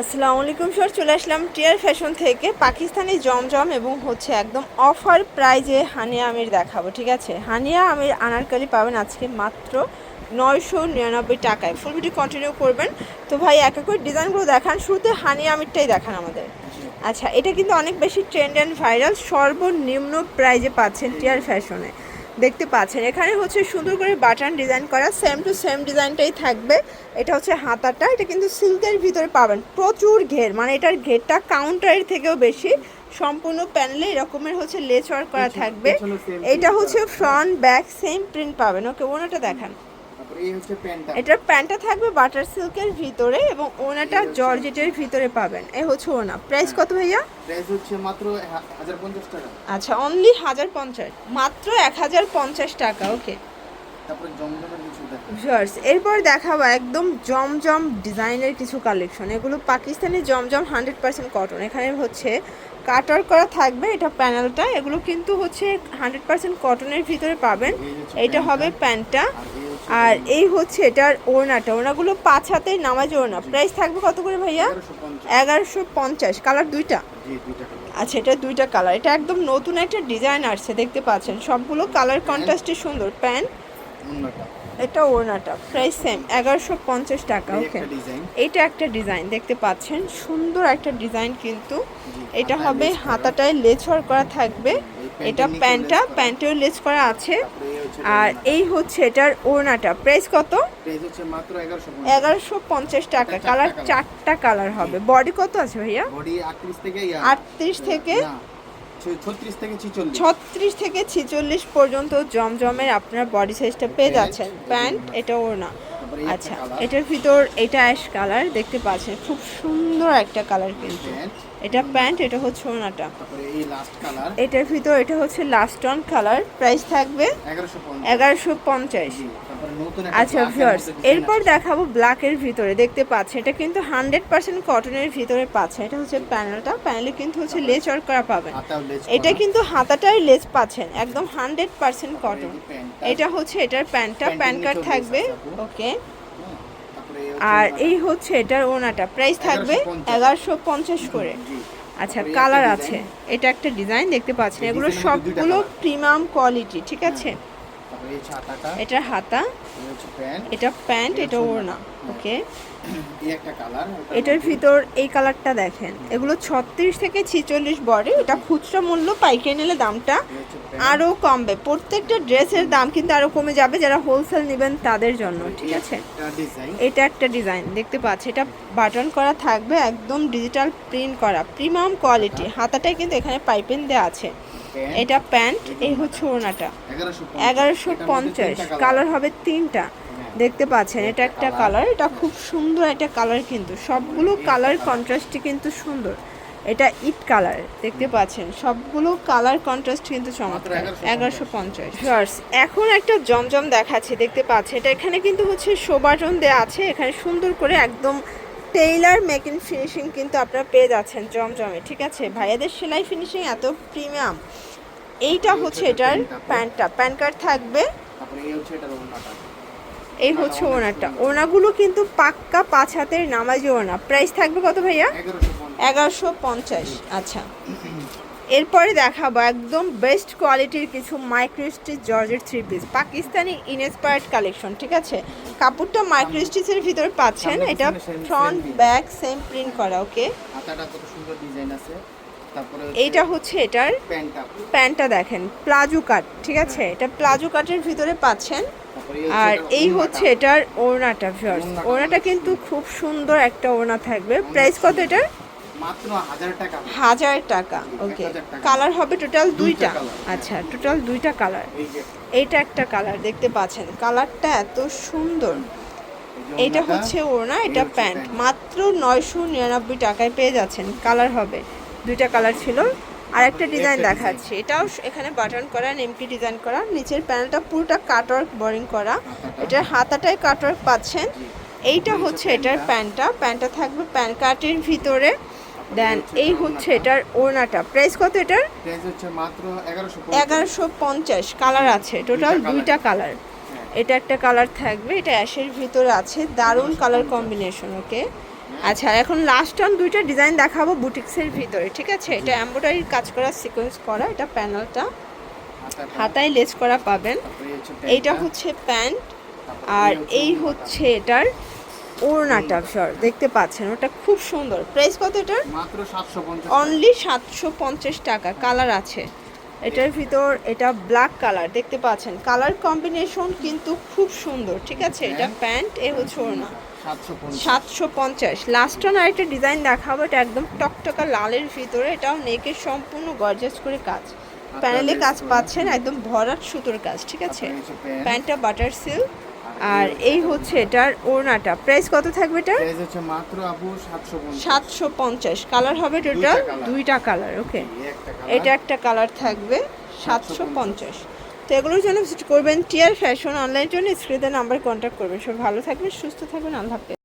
আসসালামু আলাইকুম স্যার, চলে আসলাম টিয়ার ফ্যাশন থেকে। পাকিস্তানি জমজম এবং হচ্ছে একদম অফার প্রাইজে হানিয়া আমির দেখাবো, ঠিক আছে? হানিয়া আমির আনারকালি পাবেন আজকে মাত্র নয়শো নিরানব্বই টাকায়। ফুল ভিডিও কন্টিনিউ করবেন। তো ভাই, এক এক ডিজাইনগুলো দেখান। শুরুতে হানিয়া আমিরটাই দেখান আমাদের। আচ্ছা এটা কিন্তু অনেক বেশি ট্রেন্ড অ্যান্ড ভাইরাল সর্বনিম্ন প্রাইজে পাচ্ছেন টিয়ার ফ্যাশনে। দেখতে পাচ্ছেন। এখানে হচ্ছে সুন্দর করে বাটন ডিজাইন করা সেম টু সেম ডিজাইনটাই থাকবে। এটা হচ্ছে হাতাটা এটা কিন্তু সিল্কের ভিতরে পাবেন। প্রচুর ঘের মানে এটার ঘেরটা কাউন্টারের থেকেও বেশি। সম্পূর্ণ প্যানেলে এরকমের হচ্ছে লেচ ওয়ার্ক করা থাকবে। এটা হচ্ছে ফ্রন্ট ব্যাক সেম প্রিন্ট পাবেন। ওকে ওনাটা দেখান। এই হচ্ছে প্যান্টটা। এটার প্যান্টটা থাকবে বাটার সিল্কের ভিতরে এবং ওনাটা জর্জেটের ভিতরে পাবেন। এই হচ্ছে ওনা। প্রাইস কত ভাইয়া? প্রাইস হচ্ছে মাত্র হাজার পঞ্চাশ টাকা। আচ্ছা অনলি হাজার পঞ্চাশ মাত্র এক হাজার পঞ্চাশ টাকা ওকে তারপরে জমজমের কিছু দেখো। ভিউয়ার্স এরপর দেখাবো একদম জমজম ডিজাইনের কিছু কালেকশন এগুলো Pakistani Zamzam hundred percent cotton এখানে হচ্ছে কাটার করা থাকবে, এটা প্যানেলটা। এগুলো কিন্তু হচ্ছে হান্ড্রেড পার্সেন্ট কটনের ভিতরে পাবেন। এটা হবে প্যান্টটা। আর এই হচ্ছে এটার ওড়নাটা। ওড়নাগুলো পাঁচ হাতে নামাজ ওড়না। প্রাইস থাকবে কত করে ভাইয়া? এগারোশো পঞ্চাশ। কালার দুইটা? আচ্ছা এটা দুইটা কালার। এটা একদম নতুন একটা ডিজাইন আসছে, দেখতে পাচ্ছেন। সবগুলো কালার কন্ট্রাস্টে সুন্দর প্যান্ট। এটা ওড়নাটা প্রাইস সেম এগারোশো পঞ্চাশ টাকা ওকে একটা ডিজাইন একটা ডিজাইন দেখতে পাচ্ছেন সুন্দর একটা ডিজাইন কিন্তু। এটা হবে হাতাটায় লেচ ওয়ার্ক করা থাকবে। এটা প্যান্টটা। প্যান্টেও লেচ করা আছে। আর এই হচ্ছে এটার ওড়নাটা। প্রাইস কত? প্রাইস হচ্ছে মাত্র এগারোশো পঞ্চাশ। টাকা। কালার চারটা কালার হবে। বডি কত আছে ভাইয়া? বডি আটত্রিশ থেকে ছত্রিশ থেকে ছিচল্লিশ। পর্যন্ত জমজমের আপনার বডি সাইজটা পেয়ে যাচ্ছেন। প্যান্ট এটা ওড়না আচ্ছা এটার ভিতর এটা অ্যাশ কালার দেখতে পাচ্ছেন খুব সুন্দর একটা কালার কিন্তু। এটা প্যান্ট এটা হচ্ছে কালার এটার ভিতর এটা হচ্ছে লাস্ট অন কালার প্রাইস থাকবে এগারোশো পঞ্চাশ। আচ্ছা ভিউয়ার্স এরপর দেখাবো ব্ল্যাকের ভিতরে দেখতে পাচ্ছেন এটা কিন্তু হান্ড্রেড পার্সেন্ট কটনের ভিতরে পাচ্ছেন এটা হচ্ছে প্যানেলটা প্যানেলে কিন্তু হচ্ছে লেচ ওয়ার্ক করা পাবেন। এটা কিন্তু হাতাটাই লেস পাচ্ছেন একদম হান্ড্রেড পার্সেন্ট কটন এটা হচ্ছে এটার প্যান্টটা প্যান কার্ড থাকবে। ওকে আর এই হচ্ছে এটার ওনাটা প্রাইস থাকবে এগারোশো পঞ্চাশ। করে। আচ্ছা কালার আছে এটা একটা ডিজাইন দেখতে পাচ্ছেন এগুলো সবগুলো প্রিমিয়াম কোয়ালিটি ঠিক আছে? এটার হাতা। এটা প্যান্ট এটা এটা ওড়না। ওড়না ওকে। এটার ভিতর এই কালারটা দেখেন। এগুলো ছত্রিশ থেকে ছিচল্লিশ বডি। এটা খুচরা মূল্য পাইকারি নিলে দামটা আরও কমবে। প্রত্যেকটা ড্রেসের দাম কিন্তু আরও কমে যাবে। যারা হোলসেল নেবেন তাদের জন্য ঠিক আছে? এটা একটা ডিজাইন দেখতে পাচ্ছি এটা বাটন করা থাকবে একদম ডিজিটাল প্রিন্ট করা প্রিমিয়াম কোয়ালিটি হাতাটায় কিন্তু এখানে পাইপিং দেওয়া আছে। এটা প্যান্ট এই হচ্ছে ওড়নাটা। এগারোশো পঞ্চাশ। কালার হবে তিনটা। হ্যাঁ। দেখতে পাচ্ছেন এটা একটা কালার এটা খুব সুন্দর একটা কালার কিন্তু। সবগুলো কালার। কন্ট্রাস্টই কিন্তু সুন্দর। এটা ইট কালার দেখতে পাচ্ছেন। সবগুলো কালার কন্ট্রাস্ট কিন্তু চমৎকার। 1150 এগারোশো পঞ্চাশ। এখন একটা জমজম দেখাচ্ছে দেখতে পাচ্ছেন। এটা এখানে কিন্তু হচ্ছে শোবাটন দেওয়া আছে। এখানে সুন্দর করে একদম টেইলার মেকিং ফিনিশিং কিন্তু আপনারা পেয়ে যাচ্ছেন জমজমে ঠিক আছে? ভাইয়াদের সেলাই ফিনিশিং এত প্রিমিয়াম এইটা হচ্ছে এটার প্যান্টটা। প্যান কার্ড থাকবে। এই হচ্ছে ওনারটা ওনাগুলো কিন্তু পাক্কা পাঁচ হাতের নামাজি ওনা প্রাইস থাকবে কত ভাইয়া? এগারোশো পঞ্চাশ। আচ্ছা। এরপরে দেখাবো একদম বেস্ট কোয়ালিটির কিছু মাইক্রোস্টিচ জর্জের three piece Pakistani inspired collection ঠিক আছে? কাপড়টা মাইক্রোস্টিচের ভিতরে পাচ্ছেন এটা ফ্রন্ট ব্যাক সেম প্রিন্ট করা ওকে হাতাটা কত সুন্দর ডিজাইন আছে। এইটা হচ্ছে এটার প্যান্টটা। দেখেন প্লাজো কাট ঠিক আছে? এটা প্লাজো কাটের ভিতরে পাচ্ছেন। আর এই হচ্ছে এটার ওড়নাটা ভিউয়ার্স ওড়নাটা। ওড়নাটা কিন্তু খুব সুন্দর একটা ওড়না থাকবে। প্রাইস কত এটার? মাত্র হাজার টাকা। ওকে কালার হবে টোটাল দুইটা আচ্ছা টোটাল দুইটা কালার এইটা একটা কালার দেখতে পাচ্ছেন। কালারটা এত সুন্দর। এইটা হচ্ছে ওড়না এটা প্যান্ট। মাত্র নয়শো নিরানব্বই টাকায় পেয়ে যাচ্ছেন। কালার হবে। দুইটা কালার ছিল। আর একটা ডিজাইন দেখাচ্ছি। এটাও এখানে বাটন করা নেমকি ডিজাইন করা। নিচের প্যানেলটা পুরোটা কাটওয়ার্ক বোরিং করা। এটার হাতাটায় কাটওয়ার্ক পাচ্ছেন। এইটা হচ্ছে এটার প্যান্টটা। প্যান্টটা থাকবে প্যান কার্টের ভিতরে। দেন এই হচ্ছে এটার ওড়নাটা। প্রাইস কত এটার? প্রাইস হচ্ছে মাত্র এগারোশো পঞ্চাশ। কালার আছে। টোটাল দুইটা কালার হ্যাঁ। এটা একটা কালার থাকবে। এটা অ্যাশের ভিতরে আছে। দারুণ কালার কম্বিনেশন ওকে আচ্ছা এখন লাস্ট অন দুইটা ডিজাইন দেখাবো বুটিক্সের ভিতরে ঠিক আছে? এটা এমব্রয়ডারির কাজ করা সিকোয়েন্স করা এটা প্যানেলটা হাতায় লেস করা পাবেন। এইটা হচ্ছে প্যান্ট। আর এই হচ্ছে এটার ওড়নাটা সর দেখতে পাচ্ছেন ওটা খুব সুন্দর। প্রাইস কত এটার? মাত্র সাতশো পঞ্চাশ অনলি সাতশো পঞ্চাশ টাকা কালার আছে। এটার ভিতর এটা ব্ল্যাক কালার দেখতে পাচ্ছেন। কালার কম্বিনেশন কিন্তু খুব সুন্দর ঠিক আছে? এটা প্যান্ট এ হচ্ছে ওড়না। সাতশো পঞ্চাশ। লাস্ট অন আরেকটা ডিজাইন দেখাবো এটা একদম টকটকা লালের ভিতরে এটাও নেকের সম্পূর্ণ গর্জাস করে কাজ। প্যানেলে কাজ পাচ্ছেন একদম ভরাট সুতোর কাজ ঠিক আছে। প্যান্টটা বাটার সিল্ক আর এই হচ্ছে এটার ওড়নাটা। প্রাইস কত থাকবে এটা প্রাইস হচ্ছে মাত্র আপু সাতশো পঞ্চাশ। সাতশো পঞ্চাশ। কালার হবে টোটাল দুইটা? কালার ওকে এটা একটা কালার থাকবে সাতশো পঞ্চাশ। তো এগুলোর জন্য ভিজিট করবেন। টিয়ার ফ্যাশন অনলাইন জন্য স্ক্রিনে নাম্বার কন্ট্যাক্ট করবেন। সব ভালো থাকবেন সুস্থ থাকবেন। আল্লাহ হাফেজ।